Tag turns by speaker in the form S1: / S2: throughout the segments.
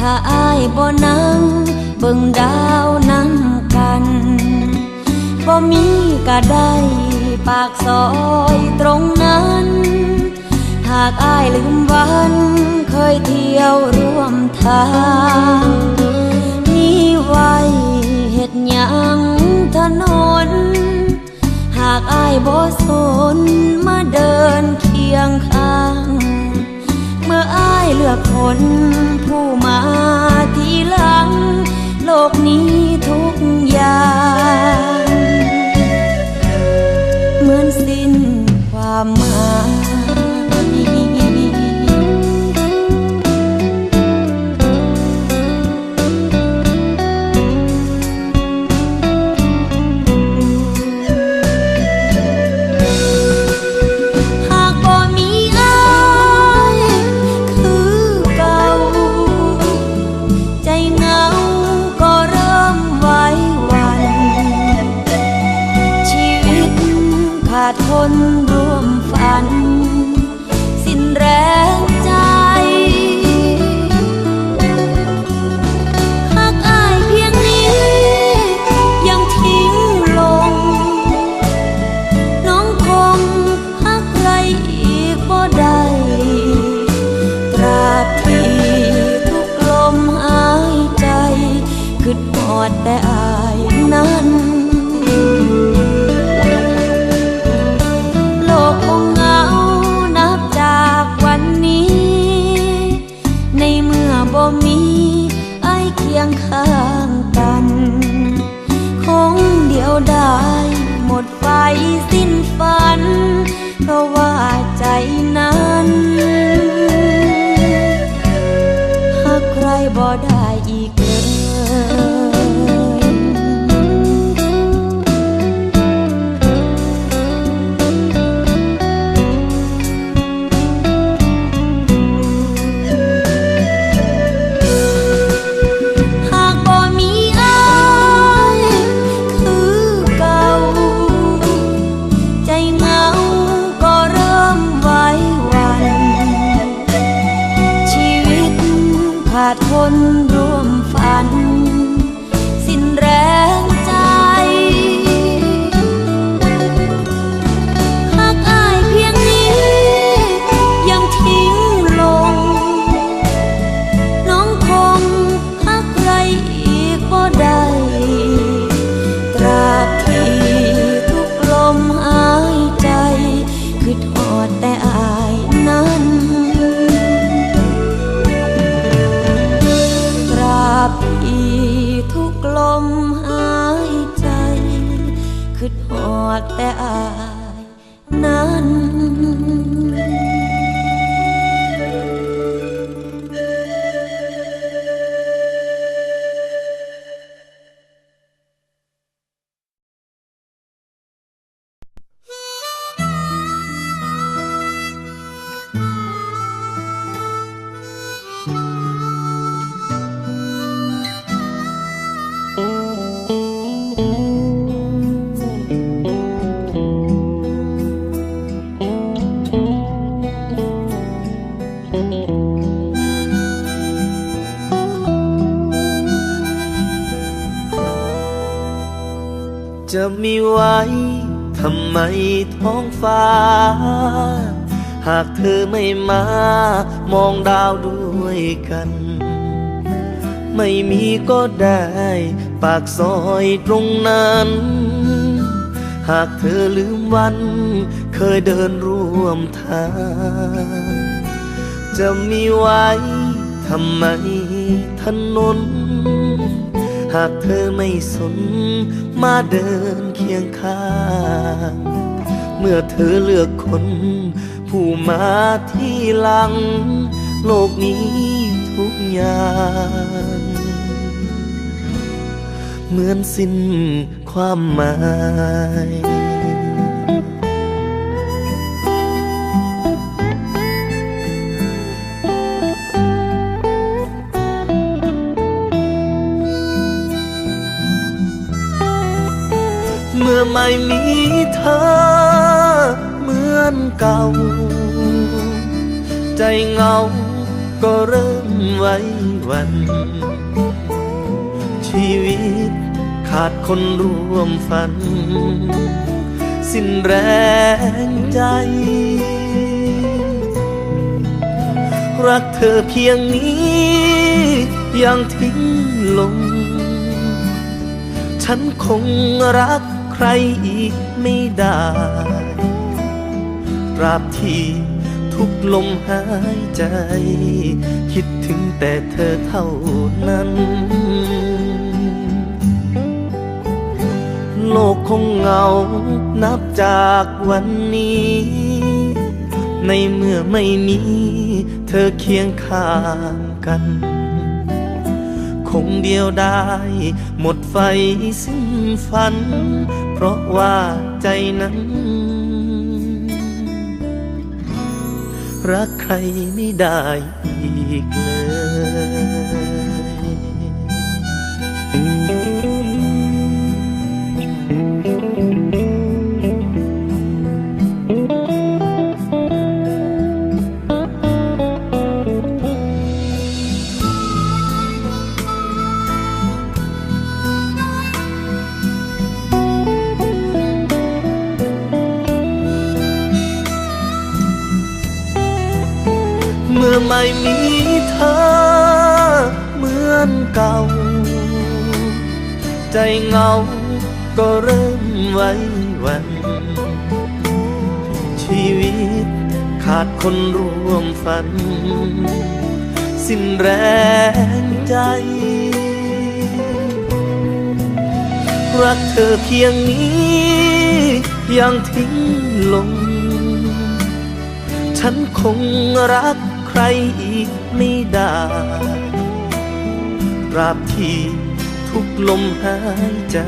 S1: ถ้าอายบิ่งดาวนั่งกันบ่มีก็ได้ปากซอยตรงนั้น หากอายลืมวันเคยเที่ยวร่วมทางนี่ไว้เฮ็ดหยังถนน หากอายบ่สนมาเดินเคียงข้าง เมื่ออายเลือกคน โทนร่วมฝัน นั้นหากใครบ่ได้ ขาดคนร่วม ทอด จะ
S2: มีไว้ทำไมท้องฟ้า หากเธอไม่มา มองดาวด้วยกัน ไม่มีก็ได้ ปากซอยตรงนั้น หากเธอลืมวัน เคยเดินร่วมทาง จะมีไว้ทำไมถนน หากเธอไม่สนมาเดินเคียงข้าง เมื่อเธอเลือกคน ผู้มาที่หลัง โลกนี้ทุกอย่างเหมือนสิ้นความหมาย ไม่มีเธอเหมือนเก่า ใจเหงาก็เริ่มไว้วัน ชีวิตขาดคนร่วมฝัน สิ้นแรงใจ รักเธอเพียงนี้ยังทิ้งลง ฉันคงรัก รอีกไม่ได้ ตราบที่ทุกลมหายใจ คิดถึงแต่เธอเท่านั้น โลกคงเหงา นับจากวันนี้ ในเมื่อไม่มี เธอเคียงข้างกันคงเดียวได้ หมดไฟสิ้นฝัน เพราะว่าใจนั้น รักใครไม่ได้อีกเลย ไม่มีเธอเหมือนเก่า ใจเงาก็เริ่มไว้วัน ชีวิตขาดคนร่วมฝัน สิ้นแรงใจ รักเธอเพียงนี้ยังทิ้งลง ฉันคงรัก ใครอีกไม่ได้ตราบที่ทุกลมหายใจ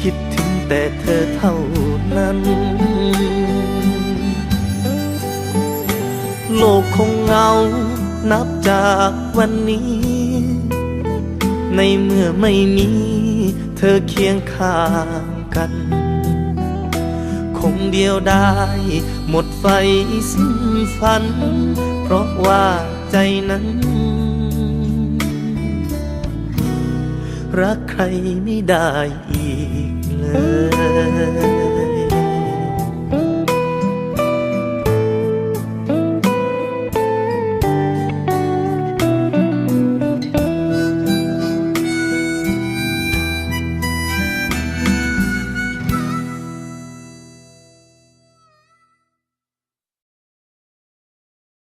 S2: คิดถึงแต่เธอเท่านั้น โลกคงเงา นับจากวันนี้ ในเมื่อไม่มี เธอเคียงข้างกัน เดียวได้ หมดไฟสิ้นฝัน เพราะว่าใจนั้น รักใครไม่ได้อีกเลย